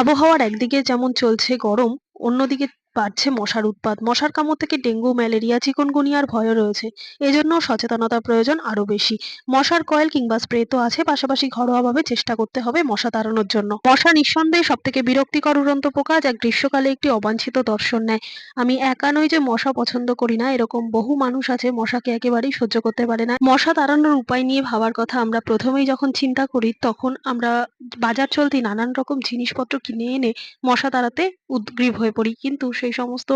আবহাওয়ার একদিকে যেমন চলছে গরম অন্যদিকে বাড়ছে মশার উৎপাত। মশার কামড় থেকে ডেঙ্গু, ম্যালেরিয়া, চিকনগুনিয়ার ভয়ও রয়েছে। এজন্য সচেতনতার প্রয়োজন আরও বেশি। মশার কয়েল কিংবা স্প্রে তো আছে, পাশাপাশি ঘরোয়াভাবে চেষ্টা করতে হবে মশা তাড়ানোর জন্য। মশা নিঃসন্দেহে সব থেকে বিরক্তিকর উড়ন্ত পোকা যা গ্রীষ্মকালে একটি অবাঞ্ছিত দর্শন নেয়। আমি একা নই যে মশা পছন্দ করি না, এরকম বহু মানুষ আছে মশাকে একেবারেই সহ্য করতে পারে না। মশা তাড়ানোর উপায় নিয়ে ভাবার কথা আমরা প্রথমেই যখন চিন্তা করি, তখন আমরা বাজার চলতি নানান রকম জিনিসপত্র কিনে এনে মশা তাড়াতে উদগ্রীব হয়ে পড়ি। কিন্তু সেই সমস্ত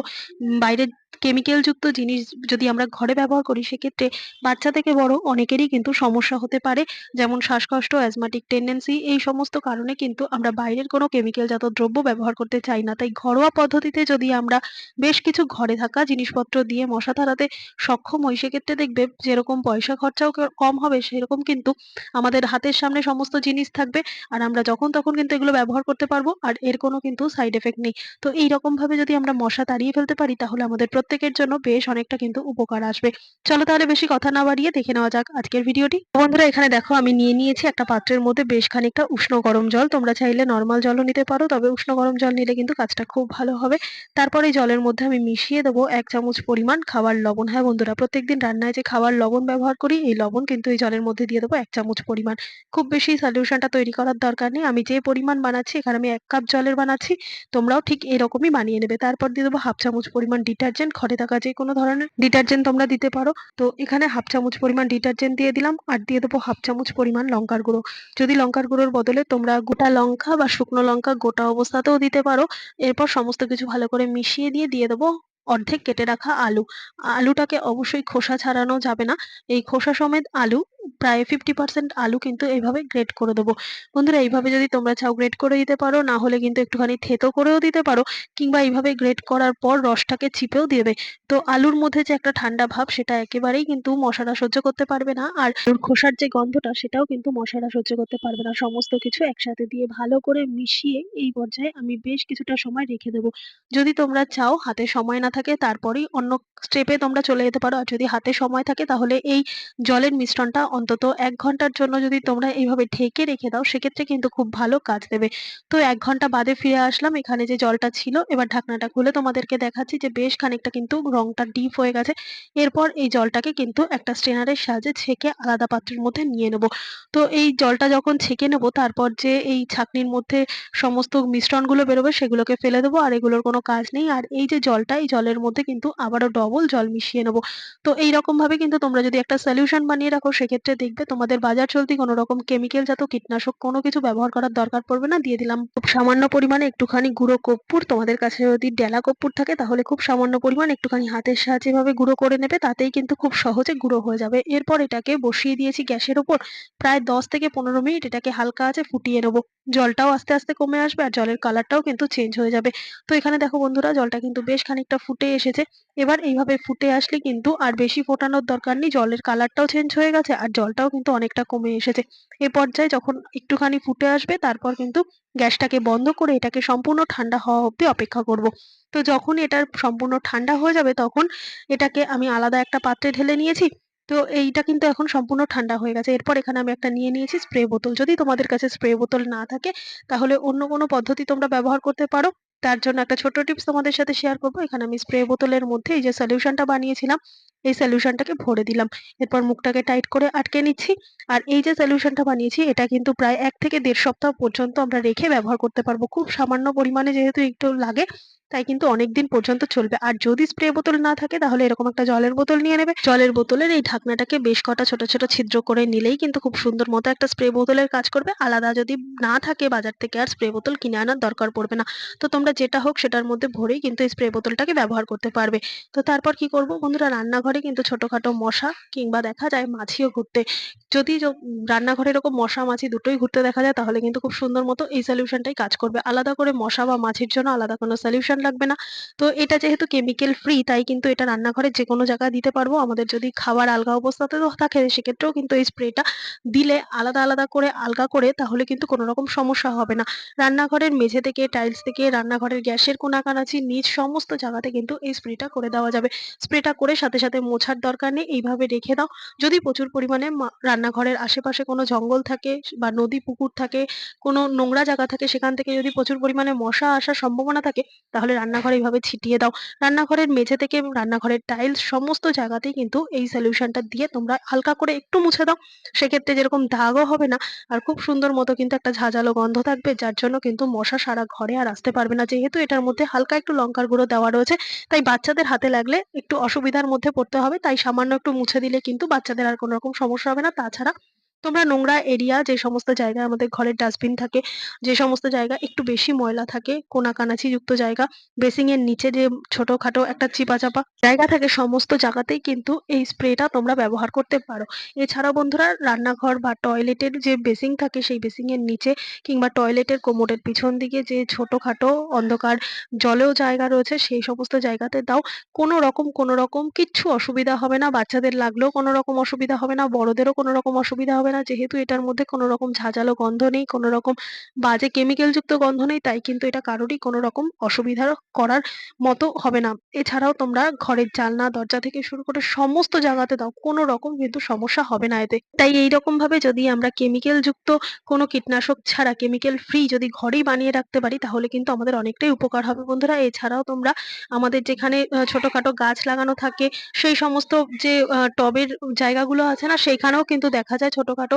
বাইরের কেমিক্যাল যুক্ত জিনিস যদি আমরা ঘরে ব্যবহার করি, সেক্ষেত্রে বাচ্চা থেকে বড় অনেকেরই কিন্তু সমস্যা হতে পারে। যেমন শ্বাসকষ্ট অ্যাজমাটিক টেন্ডেন্সি এই সমস্ত কারণে কিন্তু আমরা বাইরের কোনো কেমিক্যাল জাত দ্রব্য ব্যবহার করতে চাই না। তাই ঘরোয়া পদ্ধতিতে যদি আমরা বেশ কিছু ঘরে থাকা জিনিসপত্র দিয়ে মশা তাড়াতে সক্ষম হই, সেক্ষেত্রে দেখবে যেরকম পয়সা খরচাও কম হবে, সেরকম কিন্তু আমাদের হাতের সামনে সমস্ত জিনিস থাকবে। আর আমরা যখন তখন কিন্তু এগুলো ব্যবহার করতে পারব, আর এর কোনো কিন্তু সাইড এফেক্ট নেই। তো এইরকম ভাবে যদি আমরা মশা তাড়িয়ে ফেলতে পারি, তাহলে আমাদের প্রত্যেকের জন্য বেশ অনেকটা কিন্তু উপকার আসবে। চলো তাহলে বেশি কথা না বাড়িয়ে দেখে নেওয়া যাক আজকের ভিডিওটি। বন্ধুরা, এখানে দেখো আমি নিয়ে নিয়েছি একটা পাত্রের মধ্যে বেশ খানিকটা উষ্ণ গরম জল। তোমরা চাইলে নর্মাল জলও নিতে পারো, তবে উষ্ণ গরম জল নিলে কিন্তু কাজটা খুব ভালো হবে। তারপরে জলের মধ্যে আমি মিশিয়ে দেবো এক চামচ পরিমাণ খাবার লবণ। হ্যাঁ বন্ধুরা, প্রত্যেকদিন রান্নায় যে খাবার লবণ ব্যবহার করি, এই লবণ কিন্তু এই জলের মধ্যে দিয়ে দেবো এক চামচ পরিমাণ। খুব বেশি সলিউশনটা তৈরি করার দরকার নেই। আমি যে পরিমাণ বানাচ্ছি, এখানে আমি এক কাপ জলের বানাচ্ছি, তোমরাও ঠিক এরকমই বানিয়ে নেবে। তারপর দিয়ে দেবো হাফ চামচ পরিমাণ ডিটারজেন্ট ঘরে থাকা যে কোনো ধরনের ডিটারজেন্ট তোমরা দিতে পারো। তো এখানে হাফ চামচ পরিমাণ ডিটারজেন্ট দিয়ে দিলাম আর দিয়ে দেবো হাফ চামচ পরিমাণ লঙ্কার গুঁড়ো। যদি লঙ্কার গুঁড়োর বদলে তোমরা গোটা লঙ্কা বা শুকনো লঙ্কা গোটা অবস্থাতেও দিতে পারো, এরপর সমস্ত কিছু ভালো করে মিশিয়ে দিয়ে দিয়ে দেবো অর্ধেক কেটে রাখা আলু। আলুটাকে অবশ্যই খোসা ছাড়ানো যাবে না। এই খোসা সমেত আলু, প্রায় ফিফটি পার্সেন্ট আলু কিন্তু এইভাবে গ্রেট করে দেবো। বন্ধুরা, এইভাবে যদি তোমরা চাও গ্রেট করে দিতে পারো, না হলে কিন্তু একটুখানি থেতো করেও দিতে পারো, কিংবা এইভাবে গ্রেট করার পর রসটাকে চিপেও দেবে। তো আলুর মধ্যে যে একটা ঠান্ডা ভাব, সেটা একেবারেই কিন্তু মশারা সহ্য করতে পারবে না। আর আলুর খোসার যে গন্ধটা, সেটাও কিন্তু মশারা সহ্য করতে পারবে না। সমস্ত কিছু একসাথে দিয়ে ভালো করে মিশিয়ে এই পর্যায়ে আমি বেশ কিছুটা সময় রেখে দেবো। যদি তোমরা চাও, হাতে সময় না থাকে তারপরেই অন্য স্টেপে তোমরা চলে যেতে পারো। আর যদি হাতে সময় থাকে তাহলে এই জলের মিশ্রণটা অন্তত এক ঘণ্টার জন্য যদি তোমরা এইভাবে ঢেকে রেখে দাও, সেক্ষেত্রে কিন্তু খুব ভালো কাজ দেবে। তো এক ঘণ্টা বাদে ফিরে আসলাম, এখানে যে জলটা ছিল, এবার ঢাকনাটা খুলে তোমাদেরকে দেখাচ্ছি যে বেশ খানিকটা কিন্তু রংটা ডিপ হয়ে গেছে। এরপর এই জলটাকে কিন্তু একটা স্ট্রেনারের সাহায্যে ছেঁকে আলাদা পাত্রের মধ্যে নিয়ে নেব। তো এই জলটা যখন ছেঁকে নেব, তারপর যে এই ছাঁকনির মধ্যে সমস্ত মিশ্রণগুলো বেরোবে, সেগুলোকে ফেলে দেবো, আর এগুলোর কোনো কাজ নেই। আর এই যে জলটা, এই জলের মধ্যে কিন্তু আবারও ডবল জল মিশিয়ে নেব। তো এইরকম ভাবে কিন্তু তোমরা যদি একটা সলিউশন বানিয়ে রাখো, সেক্ষেত্রে দেখবে তোমাদের বাজার চলতি কোনো রকম কেমিক্যাল জাত কীটনাশক কোনো কিছু ব্যবহার করার দরকার পড়বে না। দিয়ে দিলাম খুব সামান্য পরিমাণে একটুখানি গুঁড়ো কর্পূর। তোমাদের কাছে যদি ডেলা কর্পূর থাকে, তাহলে খুব সামান্য পরিমাণ একটুখানি হাতের সাহায্যে এভাবে গুঁড়ো করে নেবে, তাতেই কিন্তু খুব সহজে গুঁড়ো হয়ে যাবে। এরপর এটাকে বসিয়ে দিয়েছি গ্যাসের ওপর। প্রায় দশ থেকে পনেরো মিনিট এটাকে হালকা আছে ফুটিয়ে নেব। জলটাও আস্তে আস্তে কমে আসবে আর জলের কালারটাও কিন্তু চেঞ্জ হয়ে যাবে। তো এখানে দেখো বন্ধুরা, জলটা কিন্তু বেশ খানিকটা ফুটে এসেছে। এবার এইভাবে ফুটে আসলে কিন্তু আর বেশি ফোটানোর দরকার নেই। জলের কালারটাও চেঞ্জ হয়ে গেছে আর জলটাও কিন্তু অনেকটা কমে এসেছে। এ পর্যায়ে যখন একটুখানি ফুটে আসবে, তারপর কিন্তু গ্যাসটাকে বন্ধ করে এটাকে সম্পূর্ণ ঠান্ডা হওয়া অবধি অপেক্ষা করব। তো যখন এটার সম্পূর্ণ ঠান্ডা হয়ে যাবে, তখন এটাকে আমি আলাদা একটা পাত্রে ঢেলে নিয়েছি। তো এইটা কিন্তু এখন সম্পূর্ণ ঠান্ডা হয়ে গেছে। এরপর এখানে আমি একটা নিয়ে নিয়েছি স্প্রে বোতল। যদি তোমাদের কাছে স্প্রে বোতল না থাকে, তাহলে অন্য কোনো পদ্ধতি তোমরা ব্যবহার করতে পারো। তার জন্য একটা ছোট্ট টিপস তোমাদের সাথে শেয়ার করব। এখানে আমি স্প্রে বোতলের মধ্যে এই যে সলিউশনটা বানিয়েছিলাম, এই সলিউশনটাকে ভরে দিলাম। এরপর মুখটাকে টাইট করে আটকে নিচ্ছি। আর এই যে সলিউশনটা বানিয়েছি, এটা কিন্তু প্রায় এক থেকে দেড় সপ্তাহ পর্যন্ত আমরা রেখে ব্যবহার করতে পারব। খুব সামান্য পরিমাণে যেহেতু একটু লাগে, তাই কিন্তু অনেকদিন পর্যন্ত চলবে। আর যদি স্প্রে বোতল না থাকে, তাহলে এরকম একটা জলের বোতল নিয়ে নেবে। জলের বোতলের এই ঢাকনাটাকে বেশ কটা ছোট ছোট ছিদ্র করে নিলেই কিন্তু খুব সুন্দর মতো একটা স্প্রে বোতলের কাজ করবে। আলাদা যদি না থাকে বাজার থেকে আর স্প্রে বোতল কিনে আনার দরকার পড়বে না। তো তোমরা যেটা হোক সেটার মধ্যে ভরেই কিন্তু স্প্রে বোতলটাকে ব্যবহার করতে পারবে। তো তারপর কি করব? বন্ধুরা, রান্নাঘরে কিন্তু ছোটখাটো মশা কিংবা দেখা যায় মাছিও ঘুরতে। যদি রান্নাঘরে এরকম মশা মাছি দুটোই ঘুরতে দেখা যায়, তাহলে কিন্তু খুব সুন্দর মতো এই সলিউশনটাই কাজ করবে। আলাদা করে মশা বা মাছির জন্য আলাদা কোনো সলিউশন লাগবে না। তো এটা যেহেতু কেমিক্যাল ফ্রি তাই কিন্তু এটা রান্নাঘরের যে কোনো জায়গায় দিতে পারব। আমাদের যদি খাবার আলগা অবস্থাতে থাকে, সেক্ষেত্রেও কিন্তু এই স্প্রেটা দিলে আলাদা আলাদা করে আলগা করে, তাহলে কিন্তু কোনো রকম সমস্যা হবে না। রান্নাঘরের মেঝে থেকে টাইলস থেকে রান্নাঘরের গ্যাসের কোনাকানাচি নিচ সমস্ত জায়গাতে কিন্তু এই স্প্রেটা করে দেওয়া যাবে। স্প্রেটা করে সাথে সাথে মোছার দরকার নেই, এইভাবে রেখে দাও। যদি প্রচুর পরিমাণে রান্নাঘরের আশেপাশে কোনো জঙ্গল থাকে বা নদী, পুকুর থাকে, কোনো নোংরা জায়গা থাকে, সেখান থেকে যদি প্রচুর পরিমাণে মশা আসার সম্ভাবনা থাকে, তাহলে রান্নাঘরে এইভাবে ছিটিয়ে দাও। রান্নাঘরের মেঝে থেকে রান্নাঘরের টাইলস সমস্ত জায়গাতেই কিন্তু এই সলিউশনটা দিয়ে তোমরা হালকা করে একটু মুছে দাও। সেক্ষেত্রে যেরকম দাগও হবে না, আর খুব সুন্দর মতো কিন্তু একটা ঝাঁঝালো গন্ধ থাকবে, যার জন্য কিন্তু মশা সারা ঘরে আর আসতে পারবে না। যেহেতু এটার মধ্যে হালকা একটু লঙ্কার গুঁড়ো দেওয়া রয়েছে, তাই বাচ্চাদের হাতে লাগলে একটু অসুবিধার মধ্যে পড়তে হবে। তাই সামান্য একটু মুছে দিলে কিন্তু বাচ্চাদের আর কোনো রকম সমস্যা হবে না। তাছাড়া তোমরা নোংরা এরিয়া যে সমস্ত জায়গায় আমাদের ঘরের ডাস্টবিন থাকে, যে সমস্ত জায়গা একটু বেশি ময়লা থাকে কোনাকানাচি যুক্ত জায়গা বেসিং এর নিচে যে ছোটখাটো একটা চিপা চাপা জায়গা থাকে, সমস্ত জায়গাতেই কিন্তু এই স্প্রেটা তোমরা ব্যবহার করতে পারো। এছাড়াও বন্ধুরা, রান্নাঘর বা টয়লেটের যে বেসিং থাকে, সেই বেসিং এর নিচে কিংবা টয়লেটের কোমোডের পিছন দিকে যে ছোটখাটো অন্ধকার জলেও জায়গা রয়েছে, সেই সমস্ত জায়গাতে দাও। কোনো রকম কোনো রকম কিচ্ছু অসুবিধা হবে না। বাচ্চাদের লাগলেও কোনো রকম অসুবিধা হবে না, বড়দেরও কোনো রকম অসুবিধা হবে না যেহেতু এটার মধ্যে কোনো রকম ঝাঁঝালো গন্ধ নেই, কোনো রকম বাজে কেমিক্যাল যুক্ত গন্ধ নেই, তাই কিন্তু এটা কারোরই কোনো রকম অসুবিধার করার মতো হবে না। এছাড়াও তোমরা ঘরের জানলা, দরজা থেকে শুরু করে সমস্ত জায়গাতে দাও, কোনো রকম কিন্তু সমস্যা হবে না এতে। তাই এইরকম ভাবে যদি আমরা কেমিক্যাল যুক্ত কোনো কীটনাশক ছাড়া কেমিক্যাল ফ্রি যদি ঘরেই বানিয়ে রাখতে পারি, তাহলে কিন্তু আমাদের অনেকটাই উপকার হবে বন্ধুরা। এছাড়াও তোমরা আমাদের যেখানে ছোটখাটো গাছ লাগানো থাকে, সেই সমস্ত যে টবের জায়গাগুলো আছে না সেখানেও কিন্তু দেখা যায় ছোটখাটো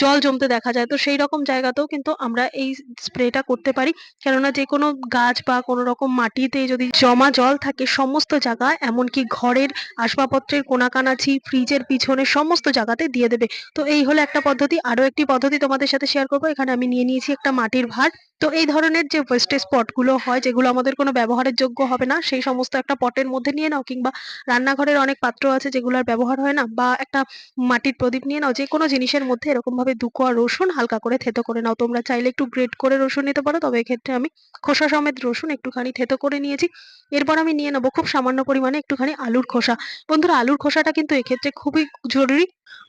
জল জমতে দেখা যায়। তো সেই রকম জায়গাতেও কিন্তু আমরা এই স্প্রেটা করতে পারি। কেননা যে কোনো গাছ বা কোনো রকম মাটিতে যদি জমা জল থাকে সমস্ত জায়গায়, এমনকি ঘরের আসবাবপত্রের কোনাকানাচি ফ্রিজের পিছনে সমস্ত জায়গাতে দিয়ে দেবে। তো এই হলো একটা পদ্ধতি। আরও একটি পদ্ধতি তোমাদের সাথে শেয়ার করব। এখানে আমি নিয়ে নিয়েছি একটা মাটির ভাঁড় তো এই ধরনের যে ওয়েস্টেজগুলো হয়, যেগুলো আমাদের কোনো ব্যবহারের যোগ্য হবে না, সেই সমস্ত একটা পটের মধ্যে নিয়ে নাও কিংবা রান্নাঘরের অনেক পাত্র আছে যেগুলো আর ব্যবহার হয় না, বা একটা মাটির প্রদীপ নিয়ে নাও যে কোনো জিনিসের মধ্যে এরকম ভাবে দু কোয়া রসুন হালকা করে থেতো করে নাও। তোমরা চাইলে একটু গ্রেট করে রসুন নিতে পারো, তবে এক্ষেত্রে আমি খোসা সমেত রসুন একটুখানি থেতো করে নিয়েছি। এরপর আমি নিয়ে নেব খুব সামান্য পরিমাণে একটুখানি আলুর খোসা। বন্ধুরা, আলুর খোসাটা কিন্তু এক্ষেত্রে খুবই জরুরি।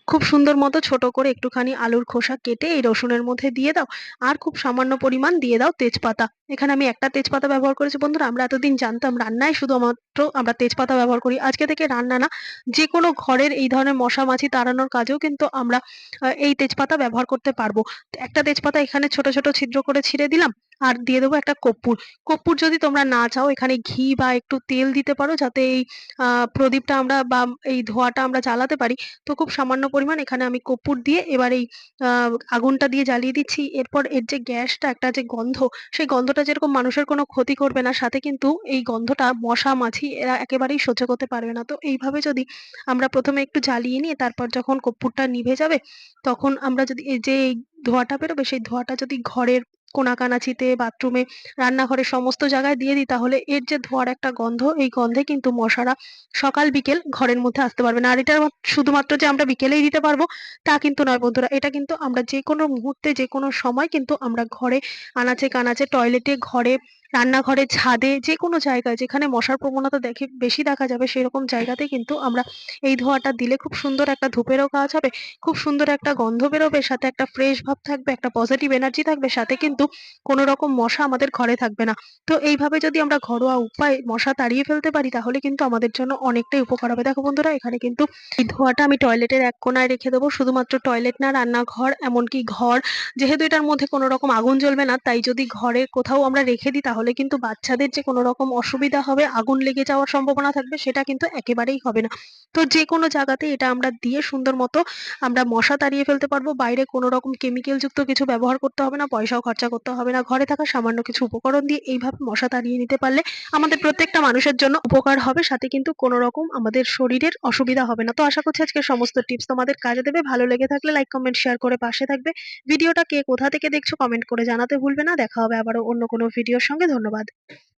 খুব সুন্দর মতো ছোট করে একটুখানি আলুর খোসা কেটে এই রসুনের মধ্যে দিয়ে দাও। আর খুব সামান্য পরিমাণ দিয়ে দাও তেজপাতা। এখানে আমি একটা তেজপাতা ব্যবহার করেছি। বন্ধুরা, আমরা এতদিন জানতাম রান্নায় শুধুমাত্র আমরা তেজপাতা ব্যবহার করি। আজকে থেকে রান্না না যে কোনো ঘরের এই ধরনের মশা মাছি তাড়ানোর কাজেও কিন্তু আমরা এই তেজপাতা ব্যবহার করতে পারব। একটা তেজপাতা এখানে ছোট ছোট ছিদ্র করে ছিঁড়ে দিলাম। আর দিয়ে দেবো একটা কর্পূর। কর্পূর যদি তোমরা না চাও, এখানে ঘি বা একটু তেল দিতে পারো, যাতে এই প্রদীপটা আমরা বা এই ধোঁয়াটা আমরা জ্বালাতে পারি। তো খুব সামান্য পরিমাণ এখানে আমি কর্পূর দিয়ে এবার এই আগুনটা দিয়ে জ্বালিয়ে দিচ্ছি। এরপর এর যে গ্যাসটা, একটা যে গন্ধ, সেই গন্ধটা যেরকম মানুষের কোনো ক্ষতি করবে না, সাথে কিন্তু এই গন্ধটা মশা, মাছি, এরা একেবারেই সহ্য করতে পারবে না। তো এইভাবে যদি আমরা প্রথমে একটু জ্বালিয়ে নিয়ে, তারপর যখন কর্পূরটা নিভে যাবে, তখন আমরা যদি এই যে ধোঁয়াটা বেরোবে, সেই ধোঁয়াটা যদি ঘরের কোনাকানাচিতে, বাথরুমে, রান্নাঘরে সমস্ত জায়গায় দিয়ে দিই, তাহলে এর যে ধোঁয়ার একটা গন্ধ, এই গন্ধে কিন্তু মশারা সকাল, বিকেল ঘরের মধ্যে আসতে পারবে না। আর এটা শুধুমাত্র যে আমরা বিকেলেই দিতে পারব, তা কিন্তু নয় বন্ধুরা। এটা কিন্তু আমরা যে কোনো মুহূর্তে যে কোনো সময় কিন্তু আমরা ঘরে আনাচে কানাচে টয়লেটে ঘরে রান্নাঘরে ছাদে যে কোনো জায়গায় যেখানে মশার প্রবণতা দেখে বেশি দেখা যাবে সেরকম জায়গাতে কিন্তু আমরা এই ধোঁয়াটা দিলে খুব সুন্দর একটা ধূপেরও কাজ হবে, খুব সুন্দর একটা গন্ধ বেরোবে, সাথে একটা ফ্রেশ ভাব থাকবে, একটা পজিটিভ এনার্জি থাকবে, সাথে কিন্তু কোনো রকম মশা আমাদের ঘরে থাকবে না। তো এইভাবে যদি আমরা ঘরোয়া উপায়ে মশা তাড়িয়ে ফেলতে পারি তাহলে কিন্তু আমাদের জন্য অনেকটাই উপকার হবে। দেখো বন্ধুরা, এখানে কিন্তু এই ধোঁয়াটা আমি টয়লেটের এক কোনায় রেখে দেবো, শুধুমাত্র টয়লেট না, রান্নাঘর, এমনকি ঘর, যেহেতু এটার মধ্যে কোনো রকম আগুন জ্বলবে না, তাই যদি ঘরে কোথাও আমরা রেখে দিই তাহলে কিন্তু বাচ্চাদের যে কোনো রকম অসুবিধা হবে, আগুন লেগে যাওয়ার সম্ভাবনা থাকবে, সেটা কিন্তু একেবারেই হবে না। তো যে কোনো জায়গাতে এটা আমরা দিয়ে সুন্দর মতো আমরা মশা তাড়িয়ে ফেলতে পারব, বাইরে কোনো রকম কেমিক্যাল যুক্ত কিছু ব্যবহার করতে হবে না, পয়সাও খরচা করতে হবে না, ঘরে থাকা সামান্য কিছু উপকরণ দিয়ে এইভাবে মশা তাড়িয়ে নিতে পারলে আমাদের প্রত্যেকটা মানুষের জন্য উপকার হবে, সাথে কিন্তু কোনো রকম আমাদের শরীরের অসুবিধা হবে না। তো আশা করছি আজকে সমস্ত টিপস তোমাদের কাজে দেবে। ভালো লেগে থাকলে লাইক কমেন্ট শেয়ার করে পাশে থাকবে। ভিডিওটা কে কোথা থেকে দেখছ কমেন্ট করে জানাতে ভুলবে না। দেখা হবে আবারও অন্য কোনো ভিডিওর সঙ্গে। ধন্যবাদ।